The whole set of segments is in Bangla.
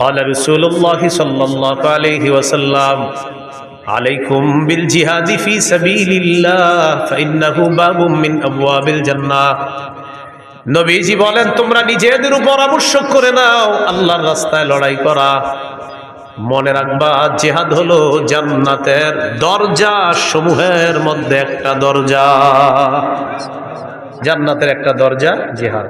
قال رسول الله صلى الله عليه وسلم عليكم بالجهاد في سبيل الله فإنه باب من أبواب الجنة নবীজি বলেন তোমরা নিজেদের উপর আবশ্যক করে নাও আল্লাহর রাস্তায় লড়াই করা মনে রাখবা জেহাদ হলো জান্নাতের দরজা সমূহের মধ্যে একটা দরজা জান্নাতের একটা দরজা জেহাদ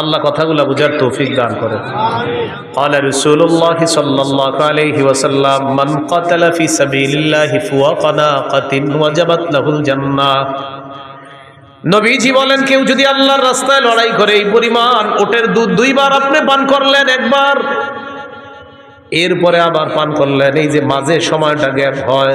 আল্লাহ কথাগুলো বুঝার তৌফিক দান করেন আলা রাসূলুল্লাহ সাল্লাল্লাহু আলাইহি ওয়াসাল্লাম মান কাতালা ফি সাবিলিল্লাহি ফুওয়াকানাকাতিন ওয়াজাবাত লাহুল জান্নাহ। নবীজি বলেন, কেউ যদি আল্লাহর রাস্তায় লড়াই করে, এই পরিমাণ ওটের দুধ দুইবার আপনি পান করলেন একবার, এরপরে আবার পান করলেন। এই যে মাঝে সময়টা গ্যাপ হয়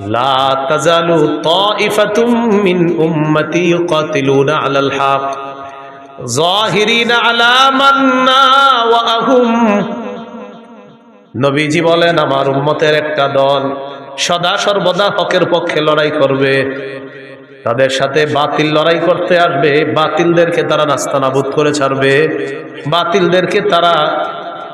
লা তাজালু তাইফাতুম মিন উম্মতি ইউকাতিলুনা আলাল হক। আলা মান্না ওয়া আহুম। নবীজি বলেন, আমার উম্মতের একটা দল সদা সর্বদা হকের পক্ষে লড়াই করবে। তাদের সাথে বাতিল লড়াই করতে আসবে। বাতিলদেরকে তারা নাস্তানাবুদ করে ছাড়বে। বাতিলদেরকে তারা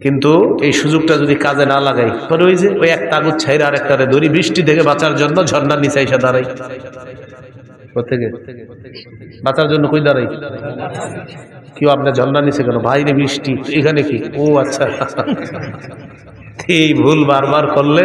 কিন্তু এই সুযোগটা যদি কাজে না লাগাই, পরে ওই যে ওই একটা আগুন ছাইরা আর একটা দড়ি বৃষ্টি থেকে বাঁচার জন্য ঝর্ণার নিচে এসে দাঁড়াই। কোথেকে বাঁচার জন্য কই দাঁড়াই? কেউ আপনার ঝর্ণা নিচে কেন? বাইরে বৃষ্টি, এখানে কি? ও আচ্ছা। এই ভুল বারবার করলে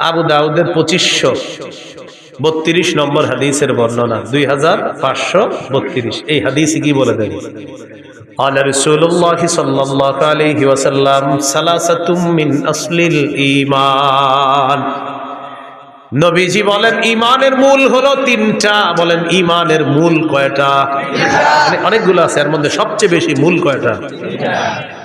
আবু দাউদের পঁচিশশো বত্রিশ নম্বর হাদিসের বর্ণনা দুই হাজার পাঁচশো বত্রিশ এই হাদিস কি বলে দেন قال رسول الله صلى الله عليه وسلم ثلاثة من أصل الإيمان নবীজি বলেন ইমানের মূল হলো তিনটা বলেন ইমানের মূল কয়টা মানে অনেকগুলো আছে এর মধ্যে সবচেয়ে বেশি মূল কয়টা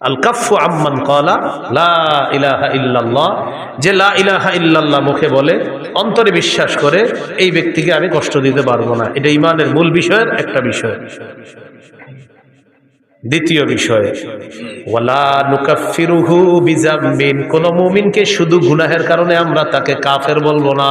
আল আম্মান কলা লা ইলাহা যে লা ইলাহা ইল্লাল্লাহ মুখে বলে, অন্তরে বিশ্বাস করে, এই ব্যক্তিকে আমি কষ্ট দিতে পারব না। এটা ইমানের মূল বিষয়ের একটা বিষয়। দ্বিতীয় বিষয় কোন মুমিনকে শুধু গুনাহের কারণে আমরা তাকে কাফের বলব না।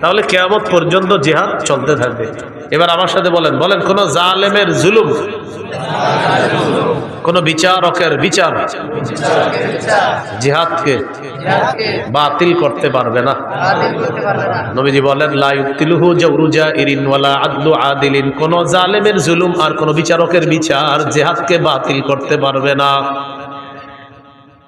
তাহলে কেয়ামত পর্যন্ত জিহাদ চলতে থাকবে। এবার আমার সাথে বলেন বলেন, কোন জালেমের জুলুম, কোন বিচারকের বিচার জিহাদকে বাতিল করতে পারবে না। নবীজি বলেন লাইতিলুহু জৌরুজা ইরিন আদলু আদিলিন। কোন জালেমের জুলুম আর কোন বিচারকের বিচার জিহাদকে বাতিল করতে পারবে না।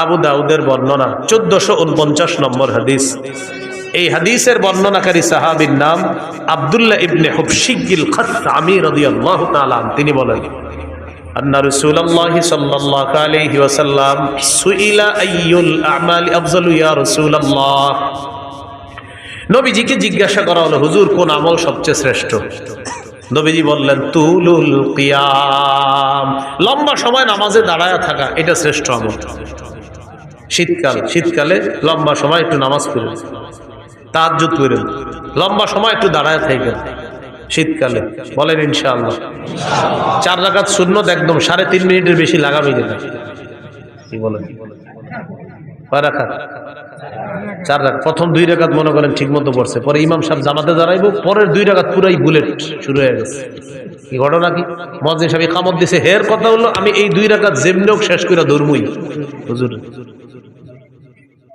আবু দাউদের বর্ণনা চোদ্দশো উনপঞ্চাশ নম্বর হাদিস। এই হাদিসের বর্ণনাকারী সাহাবির নাম আবদুল্লাহ ইবনে হুবশিগিল খাত্তামি রাদিয়াল্লাহু আনহু। তিনি বলেন, আন্না রাসূলুল্লাহ সাল্লাল্লাহু আলাইহি ওয়াসাল্লাম সুইলা আইয়ুল আমালি আফজালু ইয়া রাসূলুল্লাহ। নবীজিকে জিজ্ঞাসা করা হলো, হুজুর, কোন আমল সবচেয়ে শ্রেষ্ঠ? নবীজি বললেন, তুলুল কিয়াম। লম্বা সময় নামাজে দাঁড়ায় থাকা, এটা শ্রেষ্ঠ আমল। শীতকাল, শীতকালে লম্বা সময় একটু নামাজ পড়েন তাহাজ্জুদ করেন। লম্বা সময় একটু দাঁড়ায় থাকেন। শীতকালে। বলেন, ইনশাআল্লাহ। চার রাকাত শূন্য একদম সাড়ে তিন মিনিটের বেশি লাগামই দেন কি বলেন? চার রাত প্রথম দুই রাকাত মনে করেন ঠিক মতো পড়ছে। পরে ইমাম সাহেব জামাতে দাঁড়াইবো, পরের দুই রাকাত পুরাই বুলেট শুরু হয়ে গেছে। কি ঘটনা কি? মজিন সাহেব কামত দিছে, হের কথা হলো, আমি এই দুই রাকাত যেমনি শেষ করে ধর্মই। হুজুর।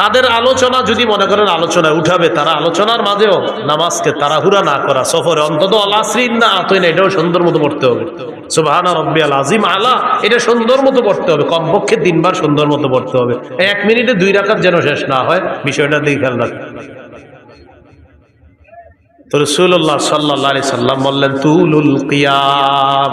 তাদের আলোচনা যদি মনে করেন আলোচনায় উঠাবে, তারা আলোচনার মাঝেও নামাজকে তাড়াহুড়া না করা, সফরে অন্তত আলাসরিন না আতই না এটাও সুন্দর মতো পড়তে হবে। সুবাহানা রব্বি আল আজিম আলা, এটা সুন্দর মতো পড়তে হবে, কমপক্ষে তিনবার সুন্দর মতো পড়তে হবে। এক মিনিটে দুই রাখার যেন শেষ না হয়, বিষয়টা দিকে খেয়াল রাখবে তো রসুল্লাহ সাল্লাহ সাল্লাম বললেন, তুলুল কিয়াম।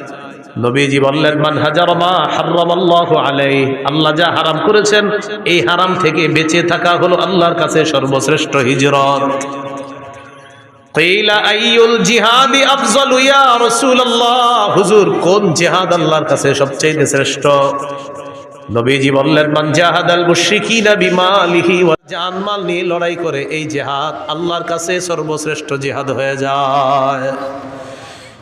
নবীজি বললেন, মান হাজার মা আলাইহি, আল্লাহ যা হারাম করেছেন, এই হারাম থেকে বেঁচে থাকা হলো আল্লাহর কাছে সর্বশ্রেষ্ঠ হিজরত। কোন আল্লাহর কাছে সবচাইতে শ্রেষ্ঠ? মান জানমাল নিয়ে লড়াই করে এই জিহাদ আল্লাহর কাছে সর্বশ্রেষ্ঠ জিহাদ হয়ে যায়।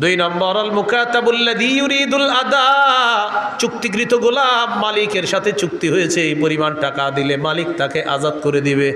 দুই নম্বর দি ইউরিদুল আদা। চুক্তিকৃত গোলাম মালিকের সাথে চুক্তি হয়েছে, এই পরিমাণ টাকা দিলে মালিক তাকে আজাদ করে দিবে।